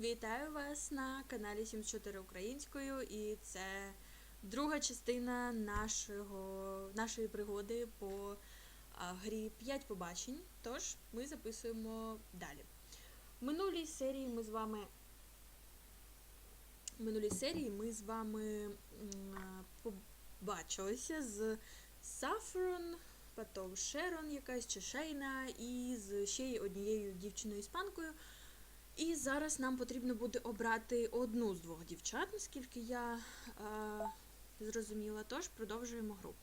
Вітаю вас на каналі 74 Українською, і це друга частина нашого, нашої пригоди по грі 5 побачень. Тож ми записуємо далі. В минулій серії ми з вами. В минулій серії ми з вами побачилися з Сафрон, потім Шерон якась чи Шейна, і з ще однією дівчиною іспанкою. І зараз нам потрібно буде обрати одну з двох дівчат, наскільки я е, зрозуміла. Тож продовжуємо гру.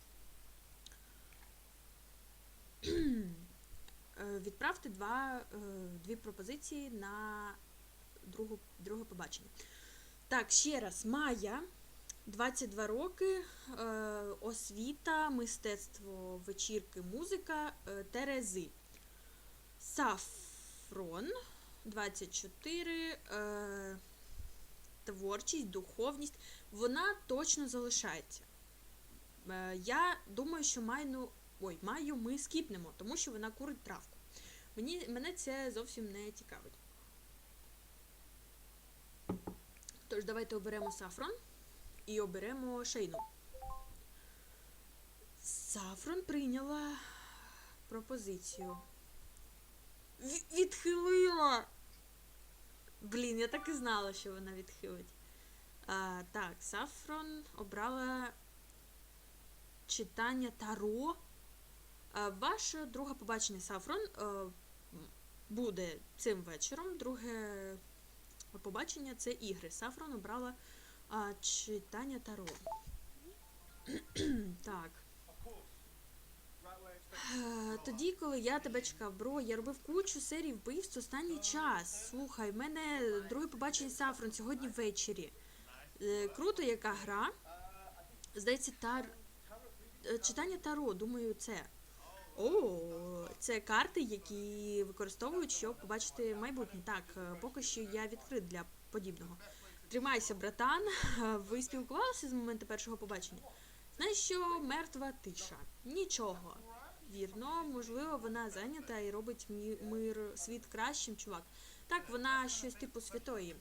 Е, Відправте два, е, дві пропозиції на другу, друге побачення. Так, ще раз, Майя, 22 роки, е, освіта, мистецтво, вечірки, музика, е, Терези. Сафрон. 24, е, творчість, духовність, вона точно залишається. Е, я думаю, що майну, ой, маю ми скіпнемо, тому що вона курить травку. Мені, мене це зовсім не цікавить. Тож, давайте оберемо Сафрон і оберемо Шейну. Сафрон прийняла пропозицію. Ві- відхилила! Блін, я так і знала, що вона відхилить. А, так, Сафрон обрала читання Таро. А, ваше друге побачення Сафрон е, м, буде цим вечором. Друге побачення це ігри. Сафрон обрала а, читання Таро. так. Е, Тоді, коли я тебе чекав, бро, я робив кучу серій вбивств останній час. Слухай, в мене друге побачення Сафрон сьогодні ввечері. Е, Круто, яка гра. Здається, тар... е, читання Таро, думаю, це. О, це карти, які використовують, щоб побачити майбутнє. Так, поки що я відкрит для подібного. Тримайся, братан. Ви спілкувалися з моменту першого побачення? Знаєш, що мертва тиша. Нічого. Вірно, можливо, вона зайнята і робить мир світ кращим, чувак. Так, вона щось типу святої.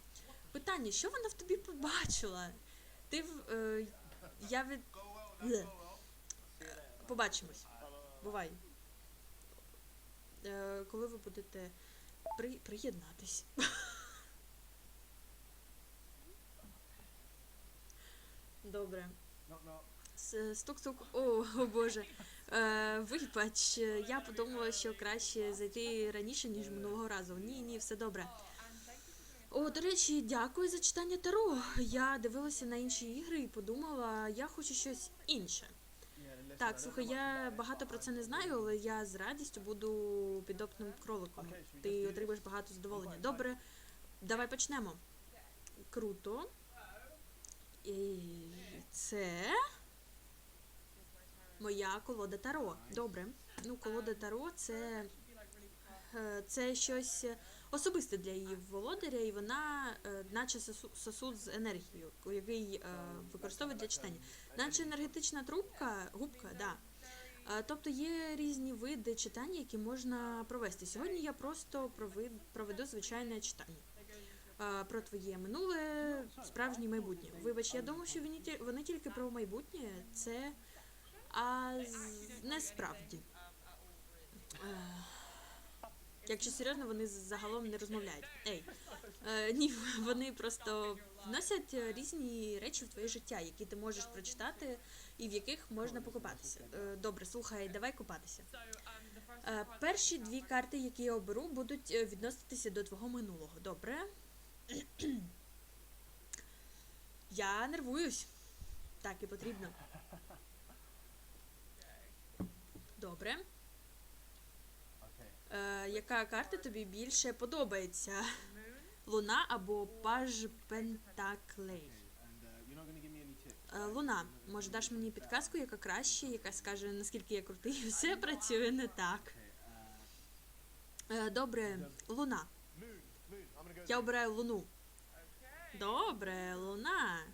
Питання, що вона в тобі побачила? Ти. Е, я від. Побачимось. Бувай. Е, коли ви будете при... приєднатись. Добре. Стук-стук. О, о боже. Е, вибач, я подумала, що краще зайти раніше, ніж минулого разу. Ні, ні, все добре. О, до речі, дякую за читання Таро. Я дивилася на інші ігри і подумала, я хочу щось інше. Так, слухай, я багато про це не знаю, але я з радістю буду підопним кроликом. Ти отримаєш багато задоволення. Добре, давай почнемо. Круто. І це моя колода Таро. Добре. Ну, колода Таро це, е, це щось особисте для її володаря, і вона е, наче сосу- сосуд з енергією, який е, використовують для читання. Наче енергетична трубка, губка, да. Тобто є різні види читання, які можна провести. Сьогодні я просто проведу звичайне читання. Про твоє минуле, справжнє майбутнє. Вибач, я думав, що вони тільки про майбутнє, це а з- не справді. Е, Якщо серйозно, вони загалом не розмовляють. Ей, е, ні, вони просто вносять різні речі в твоє життя, які ти можеш прочитати і в яких можна покупатися. Е, Добре, слухай, давай купатися. Перші дві карти, які я оберу, будуть відноситися до твого минулого. Добре. Я нервуюсь. Так і потрібно. Добре. Е, яка карта тобі більше подобається? Луна або паж Пентаклей? Е, Луна, може даш мені підказку, яка краще, яка скаже, наскільки я крутий, все працює не так. Е, Добре, Луна. Я обираю Луну. Добре, Луна.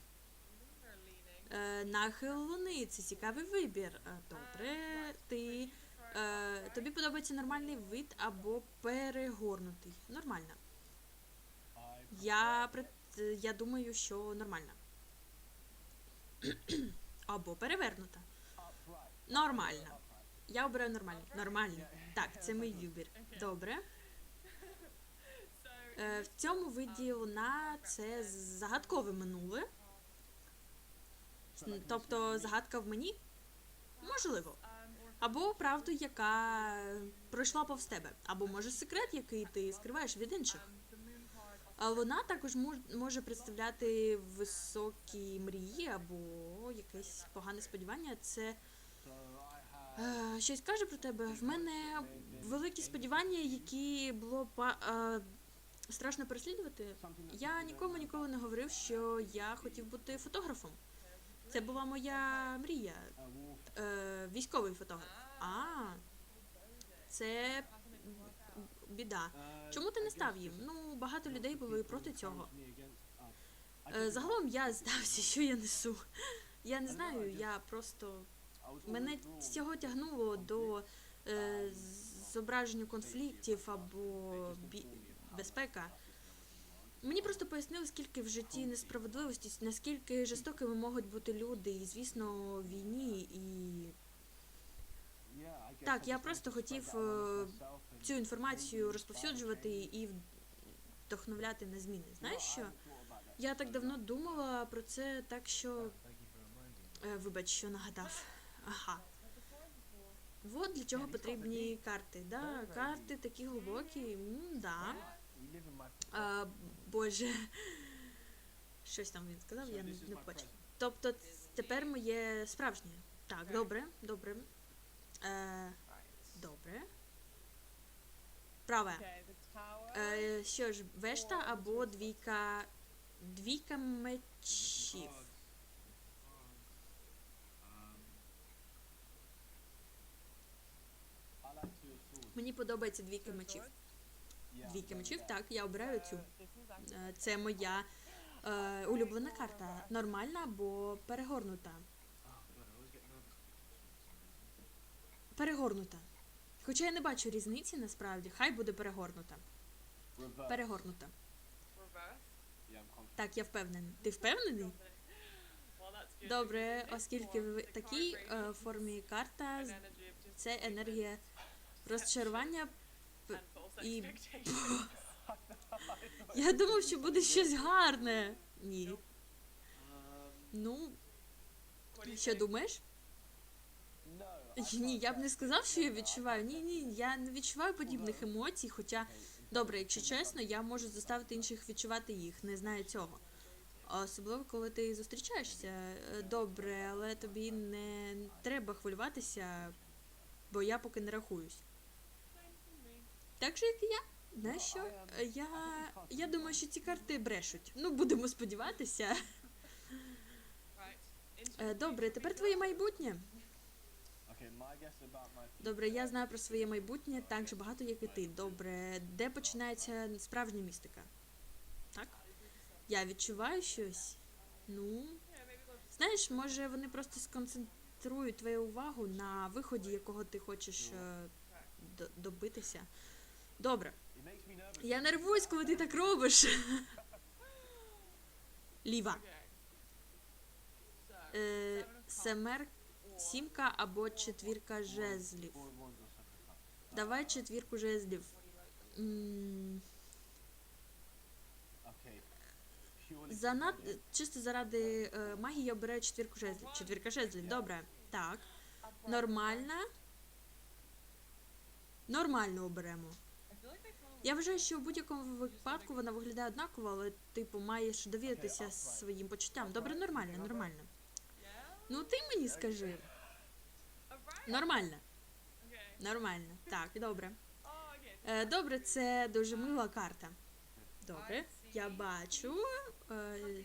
Е, Нахил Луни, це цікавий вибір. Е, Добре, ти. Е, тобі подобається нормальний вид або перегорнутий. Нормально. Я я думаю, що нормальна. Або перевернута. Нормальна. Я обираю нормальну. Нормальну. Так, це мій вибір. Добре. В цьому виді вона це загадкове минуле. Тобто загадка в мені? Можливо. Або правду, яка пройшла повз тебе. Або може секрет, який ти скриваєш від інших. Вона також мож- може представляти високі мрії або якесь погане сподівання. Це е, щось каже про тебе. В мене великі сподівання, які було е, страшно переслідувати. Я нікому ніколи не говорив, що я хотів бути фотографом. Це була моя мрія. Е, військовий фотограф. А, це біда. Чому ти не став їм? Ну, багато людей були проти цього. Е, Загалом я здався, що я несу. Я не знаю, я просто мене цього тягнуло до е, зображення конфліктів або бі... безпека. Мені просто пояснили, скільки в житті несправедливості, наскільки жорстокими можуть бути люди, і звісно, війні. І Так, я просто хотів е, цю інформацію розповсюджувати і вдохновляти на зміни. Знаєш що? Я так давно думала про це, так що Е, Вибач, що нагадав. Ага. От для чого потрібні карти. Да, карти такі глибокі. М, да. А, боже. Щось там він сказав, я не, не побачив. Тобто тепер моє справжнє. Так, добре, добре. Е, добре. Праве. Е, що ж, вешта або двійка. Двійка мечів. Мені подобається двійка мечів. Двійка мечів, так, я обираю цю. Е, Це моя е, улюблена карта. Нормальна або перегорнута. Перегорнута. Хоча я не бачу різниці насправді. Хай буде перегорнута. Перегорнута. Так, я впевнений. Ти впевнений? Добре, оскільки в такій е, формі карта це енергія розчарування. І- Я думав, що буде щось гарне. Ні. Ну, що думаєш? Ні, я б не сказав, що я відчуваю. Ні, ні, я не відчуваю подібних емоцій, хоча, добре, якщо чесно, я можу заставити інших відчувати їх, не знаю цього. Особливо, коли ти зустрічаєшся. Е, Добре, але тобі не треба хвилюватися, бо я поки не рахуюсь. Так же, як і я. Знаєш що? Е, Я, я думаю, що ці карти брешуть. Ну, будемо сподіватися. Е, Добре, тепер твоє майбутнє. Добре, я знаю про своє майбутнє так же багато, як і ти. Добре, де починається справжня містика? Так? Я відчуваю щось. Ну, знаєш, може вони просто сконцентрують твою увагу на виході, якого ти хочеш е, до- добитися. Добре. Я нервуюсь, коли ти так робиш. Ліва. Е, семер, сімка або четвірка жезлів. Давай четвірку жезлів. Занад... Чисто заради е, магії я обираю четвірку жезлів. Четвірка жезлів, добре. Так. Нормальна. Нормально оберемо. Я вважаю, що в будь-якому випадку вона виглядає однаково, але типу маєш довіритися своїм почуттям. Добре, нормально, нормально. Ну ти мені скажи. Нормально. Нормально. Так, добре. Е, добре, це дуже мила карта. Добре, я бачу е,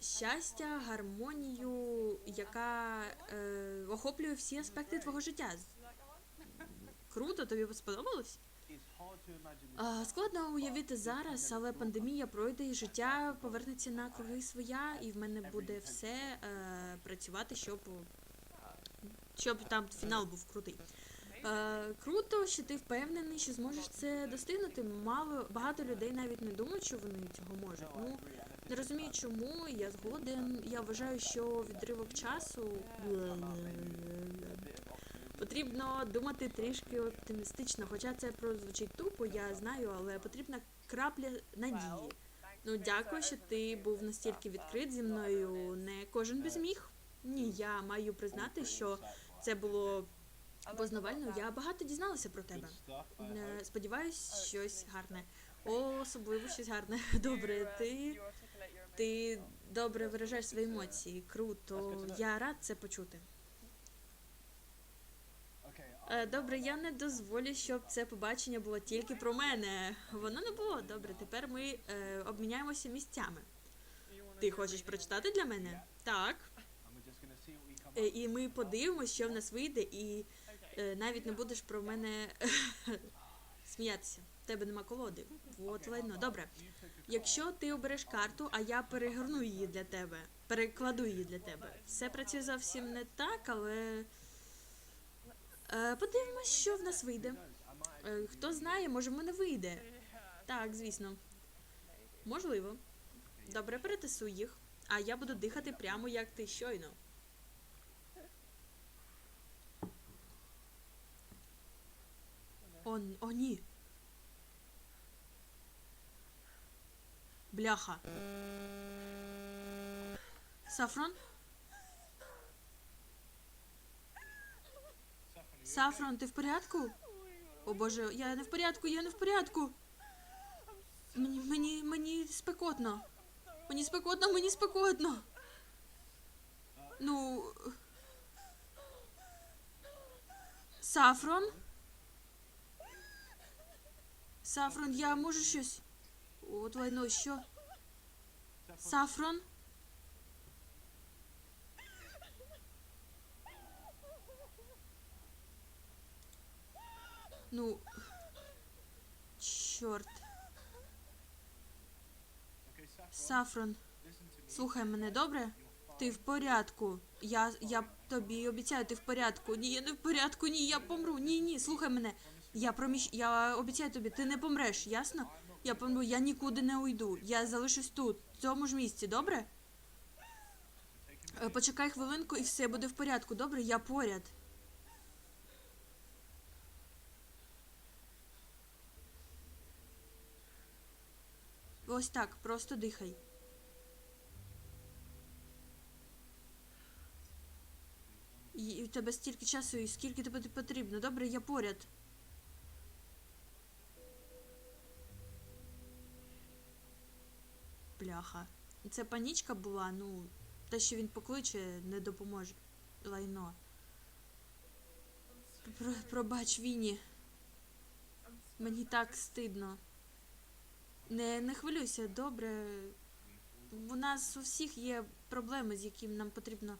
щастя, гармонію, яка е, охоплює всі аспекти твого життя. Круто, тобі сподобалось? Складно уявити зараз, але пандемія пройде і життя повернеться на круги своя, і в мене буде все е, працювати, щоб, щоб там фінал був крутий. Е, круто, що ти впевнений, що зможеш це достигнути. Мало багато людей навіть не думають, що вони цього можуть. Ну не розумію, чому. Я згоден. Я вважаю, що відривок часу потрібно думати трішки оптимістично. Хоча це прозвучить тупо, я знаю, але потрібна крапля надії. Ну, дякую, що ти був настільки відкрит зі мною. Не кожен би зміг. Ні, я маю признати, що це було познавально. Я багато дізналася про тебе. Е, Сподіваюсь, щось гарне. О, особливо щось гарне. Добре, ти, ти добре виражаєш свої емоції. Круто. Я рад це почути. Е, Добре, я не дозволю, щоб це побачення було тільки про мене. Воно не було. Добре, тепер ми е, обміняємося місцями. Ти хочеш прочитати для мене? Так. Е, і ми подивимося, що в нас вийде, і е, навіть не будеш про мене сміятися. В тебе нема колоди. От лайно. Добре. Якщо ти обереш карту, а я перегорну її для тебе, перекладу її для тебе. Все працює зовсім не так, але. Е, подивимось, що в нас вийде. Е, хто знає, може в мене вийде. Так, звісно. Можливо. Добре, перетасуй їх, а я буду дихати прямо як ти щойно. О, о ні. Бляха. Сафрон? Сафрон, ти в порядку? О боже, я не в порядку, я не в порядку. Мені, мені, мені спекотно. Мені спекотно, мені спекотно. Ну. Сафрон? Сафрон, я можу щось. От лайно, що? Сафрон? Ну. Чорт. Сафрон, слухай мене добре? Ти в порядку. Я, я тобі обіцяю, ти в порядку. Ні, я не в порядку, ні, я помру. Ні, ні, слухай мене. Я проміщ... я обіцяю тобі, ти не помреш, ясно? Я помру, я нікуди не уйду. Я залишусь тут, в цьому ж місці, добре? Е, Почекай хвилинку і все буде в порядку, добре? Я поряд. Ось так, просто дихай. І у тебе стільки часу, і скільки тобі потрібно. Добре, я поряд. Бляха. Це панічка була, ну, те, що він покличе, не допоможе. Лайно. Пробач, Віні. Мені так стидно. Не, не хвилюйся, добре. У нас у всіх є проблеми, з якими нам потрібно.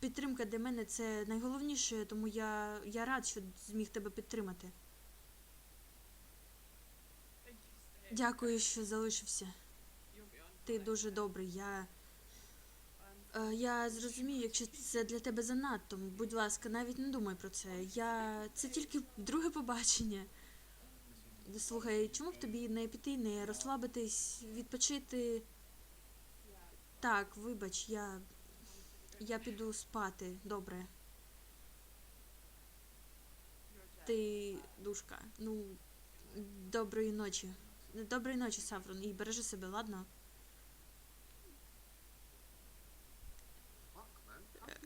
Підтримка для мене це найголовніше, тому я, я рад, що зміг тебе підтримати. Дякую, що залишився. Ти дуже добрий. Я. Е, Я зрозумію, якщо це для тебе занадто. Будь ласка, навіть не думай про це. Я. Це тільки друге побачення. Слухай, чому б тобі не піти, не розслабитись, відпочити? Так, вибач, я. Я піду спати, добре. Ти душка. Ну, доброї ночі. Доброї ночі, Саврон, і бережи себе, ладно?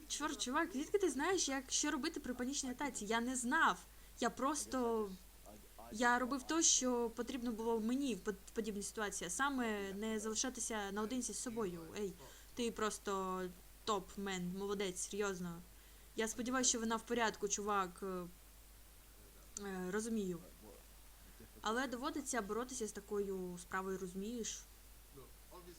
Чорт, чувак, звідки ти знаєш, як що робити при панічній атаці? Я не знав. Я просто. Я робив те, що потрібно було мені в под- подібній ситуації, саме не залишатися наодинці з собою. Ей, ти просто топ, мен, молодець, серйозно. Я сподіваюся, що вона в порядку, чувак. Е, е, розумію. Але доводиться боротися з такою справою, розумієш?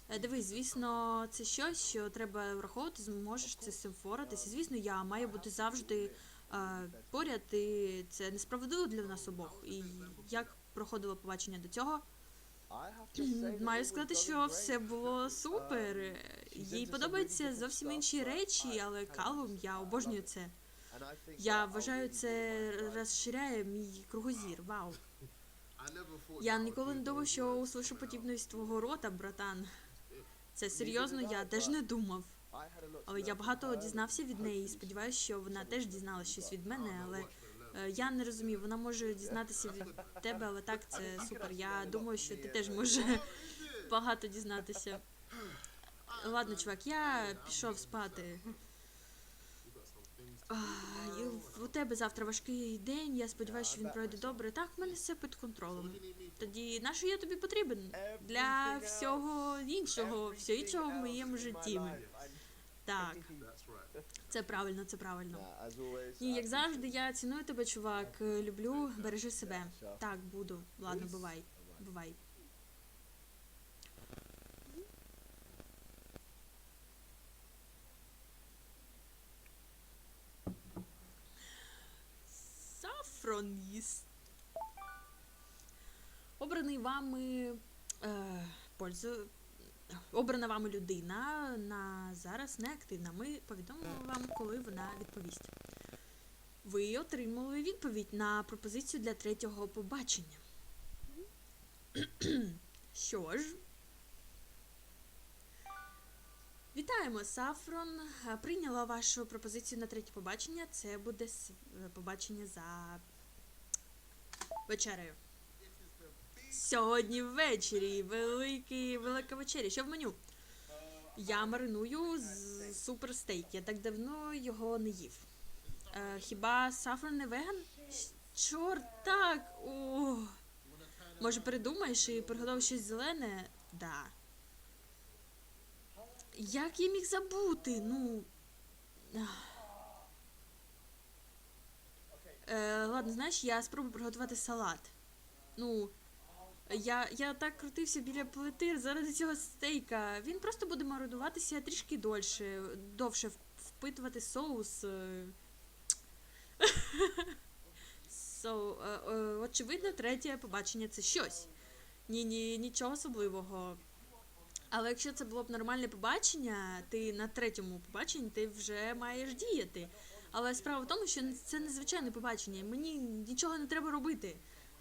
Е, Дивись, звісно, це щось, що треба враховувати, зможеш це з. Звісно, я маю бути завжди поряд, і це несправедливо для нас обох. І як проходило побачення до цього? Маю сказати, що все було супер. Їй подобаються зовсім інші речі, але Калум, я обожнюю це. Я вважаю, це розширяє мій кругозір. Вау. Я ніколи не думав, що услышу подібне з твого рота, братан. Це серйозно, я теж не думав. Але я багато дізнався від неї і сподіваюся, що вона теж дізналася щось від мене, але е, я не розумію, вона може дізнатися від тебе, але так це супер. Я думаю, що ти теж можеш багато дізнатися. Ладно, чувак, я пішов спати. А, у тебе завтра важкий день, я сподіваюся, що він пройде добре. Так, в мене все під контролем. Тоді на що я тобі потрібен? Для всього іншого, всього іншого в моєму житті. Так, це правильно, це правильно. Ні, як завжди, я ціную тебе, чувак. Люблю, бережи себе. Так, буду. Ладно, бувай. Бувай. Обраний вами е, пользу. Обрана вами людина на зараз не активна. Ми повідомимо вам, коли вона відповість. Ви отримали відповідь на пропозицію для третього побачення. Що ж? Вітаємо, Сафрон. Прийняла вашу пропозицію на третє побачення. Це буде побачення за вечерею. Сьогодні ввечері великий, велика вечеря. Що в меню? Я мариную з суперстейк. Я так давно його не їв. Е, хіба Сафрон не веган? Чорт, так. О. Може, передумаєш і приготуєш щось зелене? Да. Як я міг забути? Ну. Е, ладно, знаєш, я спробую приготувати салат. Ну, я, я так крутився біля плити заради цього стейка. Він просто буде маринуватися трішки дольше, довше впитувати соус. е. So, е, е, очевидно, третє побачення це щось. Ні, ні, нічого особливого. Але якщо це було б нормальне побачення, ти на третьому побаченні ти вже маєш діяти. Але справа в тому, що це незвичайне побачення. Мені нічого не треба робити.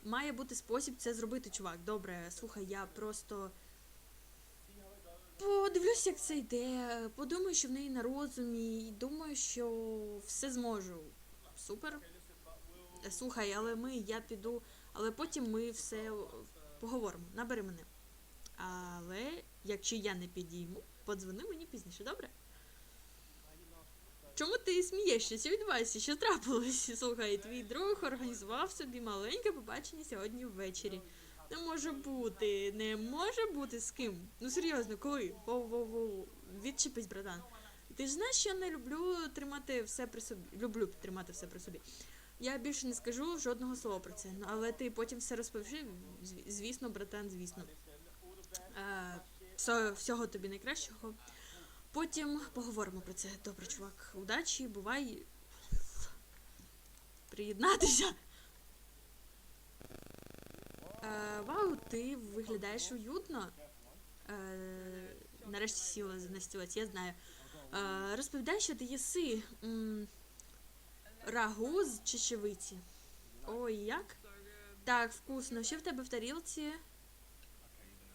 Має бути спосіб це зробити, чувак. Добре, слухай, я просто подивлюсь, як це йде. Подумаю, що в неї на розумі, і думаю, що все зможу. Супер. Слухай, але ми, я піду, але потім ми все поговоримо. Набери мене. Але якщо я не підійму, подзвони мені пізніше, добре? Чому ти смієшся? Що відбувається? Що трапилось? Слухай, твій друг організував собі маленьке побачення сьогодні ввечері. Не може бути, не може бути з ким. Ну серйозно, коли? Воу-воу-воу. Відчепись, братан. Ти ж знаєш, що я не люблю тримати все при собі. Люблю тримати все при собі. Я більше не скажу жодного слова про це. Ну, але ти потім все розповіси. Звісно, братан, звісно. Е, всього тобі найкращого. Потім поговоримо про це. Добре, чувак. Удачі, бувай. Приєднатися. Е, вау, ти виглядаєш уютно. Е, нарешті сіла на стілець, я знаю. Е, розповідай, що ти їси. М, рагу з чечевиці. Ой, як? Так, вкусно. Що в тебе в тарілці?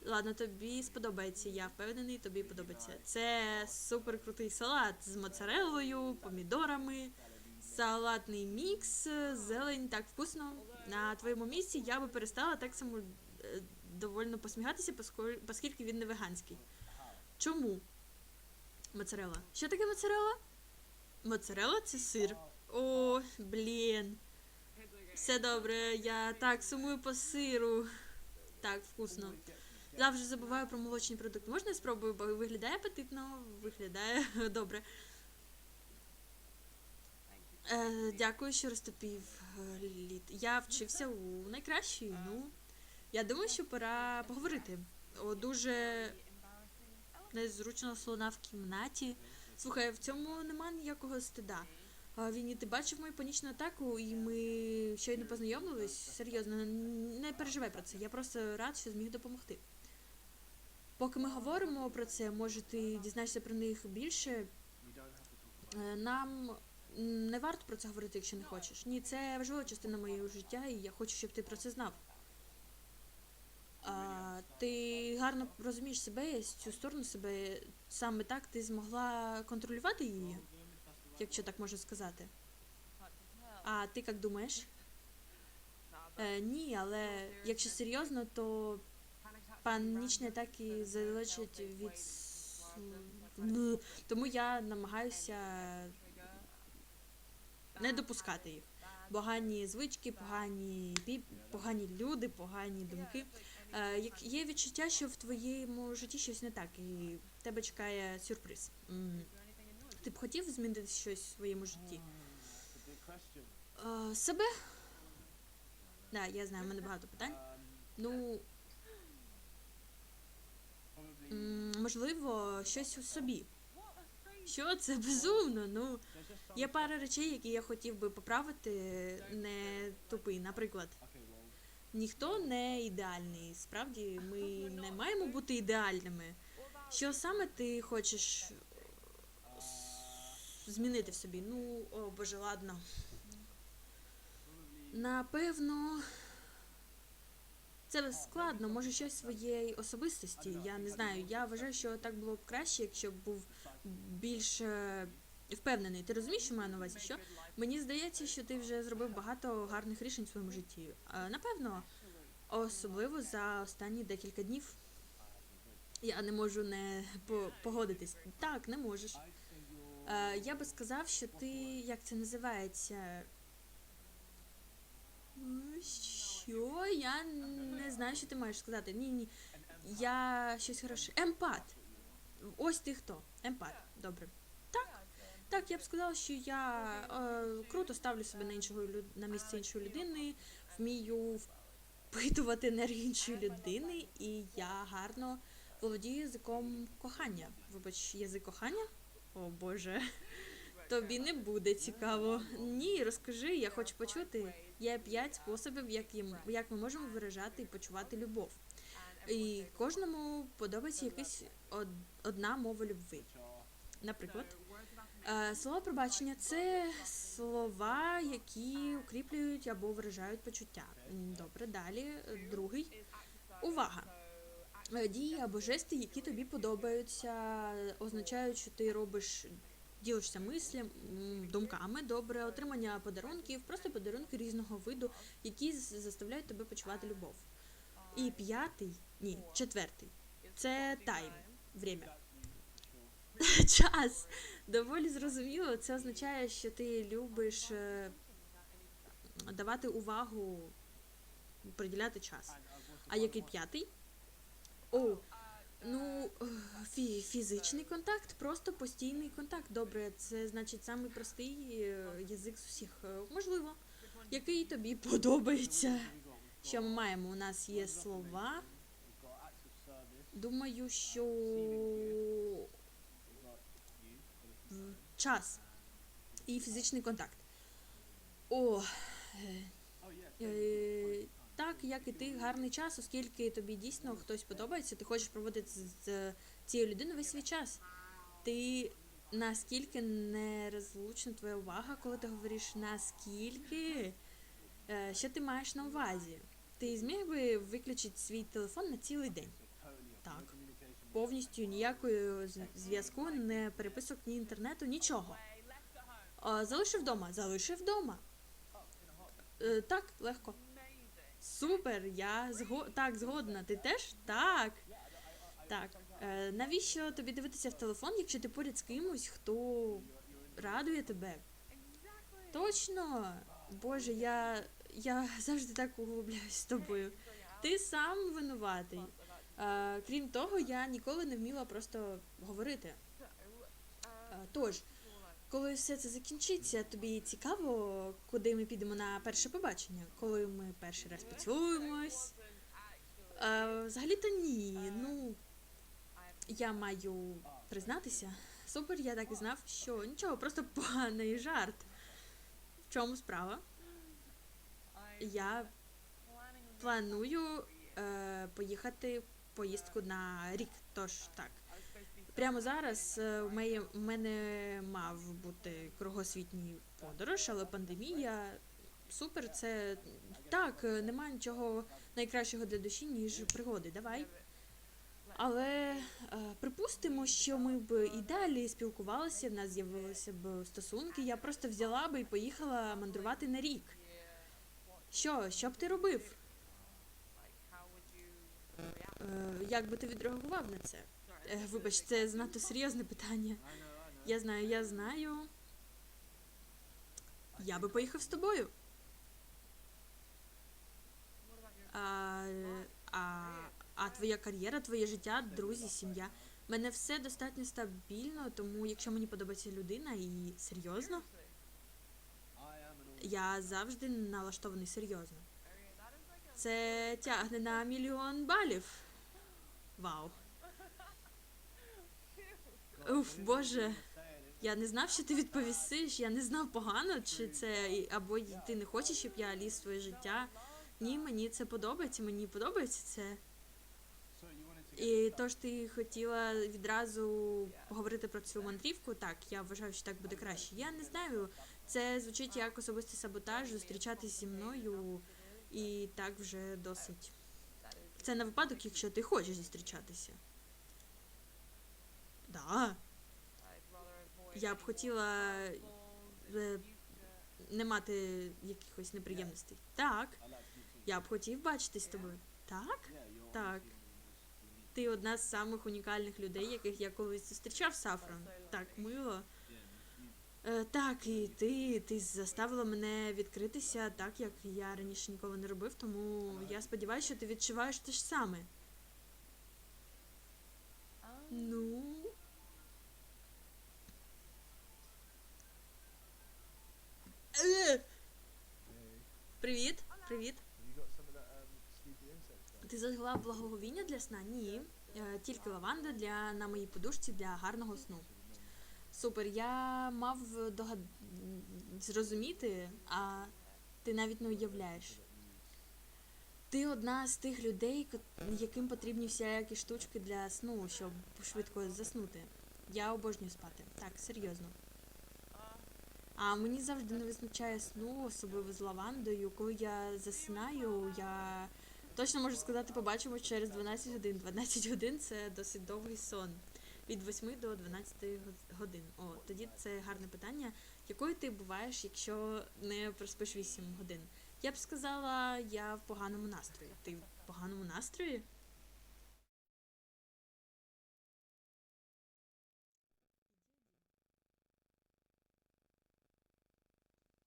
Ладно, тобі сподобається, я впевнений, тобі подобається. Це супер крутий салат з моцареллою, помідорами, салатний мікс, зелень, так вкусно. На твоєму місці я би перестала так само е, довольно посміхатися, оскільки він не веганський. Чому? Моцарелла. Що таке моцарелла? Моцарелла це сир. О, блін. Все добре, я так сумую по сиру. Так, вкусно. Завжди забуваю про молочні продукти. Можна я спробую, бо виглядає апетитно, виглядає добре. Е, дякую, що розтопів е, лід. Я вчився у найкращій. Ну, я думаю, що пора поговорити. О, дуже незручно слона в кімнаті. Слухай, в цьому нема ніякого стида. А, Вінні, ти бачив мою панічну атаку, і ми щойно познайомились. Серйозно, не переживай про це. Я просто рад, що зміг допомогти. Поки ми говоримо про це, може ти дізнаєшся про них більше. Е, Нам не варто про це говорити, якщо не хочеш. Ні, це важлива частина моєго життя, і я хочу, щоб ти про це знав. А, ти гарно розумієш себе, цю сторону себе. Саме так ти змогла контролювати її, якщо так можна сказати. А ти як думаєш? Е, ні, але якщо серйозно, то панічні атаки залежать від. с- м, Тому я намагаюся не допускати їх. Погані звички, погані погані люди, погані думки. Е, як є відчуття, що в твоєму житті щось не так, і тебе чекає сюрприз. Ти б хотів змінити щось в своєму житті? Е, себе? Да, я знаю, в мене багато питань. Ну, можливо, щось у собі. Що це безумно? Ну, є пара речей, які я хотів би поправити, не тупий. Наприклад, ніхто не ідеальний. Справді, ми не маємо бути ідеальними. Що саме ти хочеш е, змінити в собі? Ну, о боже, ладно. Напевно. Це складно, може щось своєї особистості. Я не знаю. Я вважаю, що так було б краще, якщо б був більш е, впевнений. Ти розумієш, що маю на увазі? Що мені здається, що ти вже зробив багато гарних рішень в своєму житті. Е, Напевно, особливо за останні декілька днів. Я не можу не погодитись. Так, не можеш. Е, Я би сказав, що ти як це називається? Що? Я не знаю, що ти маєш сказати. Ні, ні. Я щось хороше. Емпат. Ось ти хто? Емпат. Добре. Так. Так, я б сказала, що я е, круто ставлю себе на іншого на місце іншої людини, вмію впитувати енергію іншої людини, і я гарно володію язиком кохання. Вибач, язик кохання? О Боже. Тобі не буде цікаво. Ні, розкажи, я хочу почути. Є п'ять способів, як, їм, як ми можемо виражати і почувати любов. І кожному подобається якась од, одна мова любви. Наприклад, е, слова пробачення це слова, які укріплюють або виражають почуття. Добре, далі. Другий увага. Е, Дії або жести, які тобі подобаються, означають, що ти робиш, ділишся мислями, думками, добре, отримання подарунків, просто подарунки різного виду, які заставляють тебе почувати любов. І п'ятий, ні, четвертий. Це тайм, время. Час. Доволі зрозуміло. Це означає, що ти любиш е, давати увагу, приділяти час. А який п'ятий? О, ну фі- фізичний контакт, просто постійний контакт. Добре, це значить самий простий е, язик з усіх. Е, Можливо, який тобі подобається. Що ми маємо? У нас є слова. Думаю, що час і фізичний контакт. О, е, е, так, як і ти, гарний час, оскільки тобі дійсно хтось подобається, ти хочеш проводити з, цією людиною весь свій час. Ти наскільки нерозлучна твоя увага, коли ти говориш наскільки, е, що ти маєш на увазі? Ти зміг би виключити свій телефон на цілий день? Так. Повністю ніякої зв'язку, не переписок, ні інтернету, нічого. Залишив вдома, залишив вдома. Е, так, легко. Супер, я зго... так згодна. Ти теж? Так. Так. Е, навіщо тобі дивитися в телефон, якщо ти поряд з кимось, хто радує тебе? Точно. Боже, я, я завжди так углубляюсь з тобою. Ти сам винуватий. Е, крім того, я ніколи не вміла просто говорити. Е, тож, коли все це закінчиться, тобі цікаво, куди ми підемо на перше побачення, коли ми перший раз поцілуємось. Взагалі-то ні. Ну, я маю признатися. Супер, я так і знав, що нічого, просто поганий жарт. В чому справа? Я планую е, поїхати в поїздку на рік. Тож так. Прямо зараз е, у мене, у мене мав бути кругосвітній подорож, але пандемія супер. Це так, е, немає нічого найкращого для душі, ніж пригоди. Давай. Але е, припустимо, що ми б і далі спілкувалися, в нас з'явилися б стосунки. Я просто взяла би і поїхала мандрувати на рік. Що, що б ти робив? Е, як би ти відреагував на це? Е, вибач, це занадто серйозне питання. Я знаю, я знаю. Я би поїхав з тобою. А, а, а твоя кар'єра, твоє життя, друзі, сім'я. У мене все достатньо стабільно, тому якщо мені подобається людина і серйозно, я завжди налаштований серйозно. Це тягне на мільйон балів. Вау. Уф, боже. Я не знав, що ти відповісиш. Я не знав погано, чи це або ти не хочеш, щоб я ліз своє життя. Ні, мені це подобається, мені подобається це. І тож ти хотіла відразу поговорити про цю мандрівку. Так, я вважаю, що так буде краще. Я не знаю. Це звучить як особистий саботаж, зустрічатись зі мною, і так вже досить. Це на випадок, якщо ти хочеш зустрічатися. Да. Я б хотіла е, не мати якихось неприємностей. Так. Я б хотів бачитись з тобою. Так? Так. Ти одна з самих унікальних людей, яких я колись зустрічав Сафрон. Так мило. Е, так, і ти, ти заставила мене відкритися так, як я раніше ніколи не робив, тому я сподіваюся, що ти відчуваєш те ж саме. Ну. Е! Привіт, привіт. Ти зажгла благоговіння для сна? Ні. Е, Тільки лаванда для на моїй подушці для гарного сну. Супер. Я мав догад... зрозуміти, а ти навіть не уявляєш. Ти одна з тих людей, яким потрібні всякі штучки для сну, щоб швидко заснути. Я обожнюю спати. Так, серйозно. А мені завжди не вистачає сну, особливо з лавандою. Коли я засинаю, я точно можу сказати, побачимо через 12 годин. 12 годин це досить довгий сон. Від 8 до 12 годин. О, тоді це гарне питання. Якою ти буваєш, якщо не проспиш 8 годин? Я б сказала, я в поганому настрої. Ти в поганому настрої?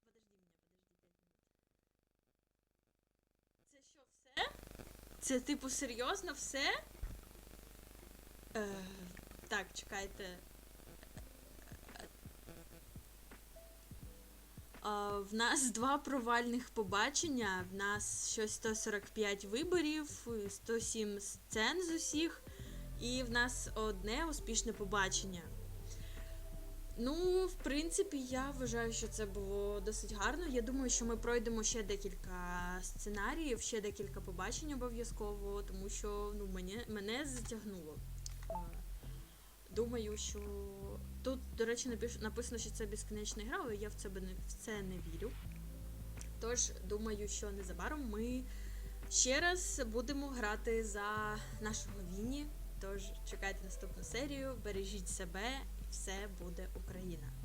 Подожди мене, подожди 5 минут. Це що, все? Це типу серйозно все? Е, так, чекайте. А, в нас два провальних побачення. В нас щось 145 виборів, 107 сцен з усіх, і в нас одне успішне побачення. Ну, в принципі, я вважаю, що це було досить гарно. Я думаю, що ми пройдемо ще декілька сценаріїв, ще декілька побачень обов'язково, тому що ну, мене, мене затягнуло. Думаю, що тут, до речі, написано, що це безкінечна гра, але я в це, не, в це не вірю. Тож, думаю, що незабаром ми ще раз будемо грати за нашого Віні. Тож чекайте наступну серію, бережіть себе, і все буде Україна.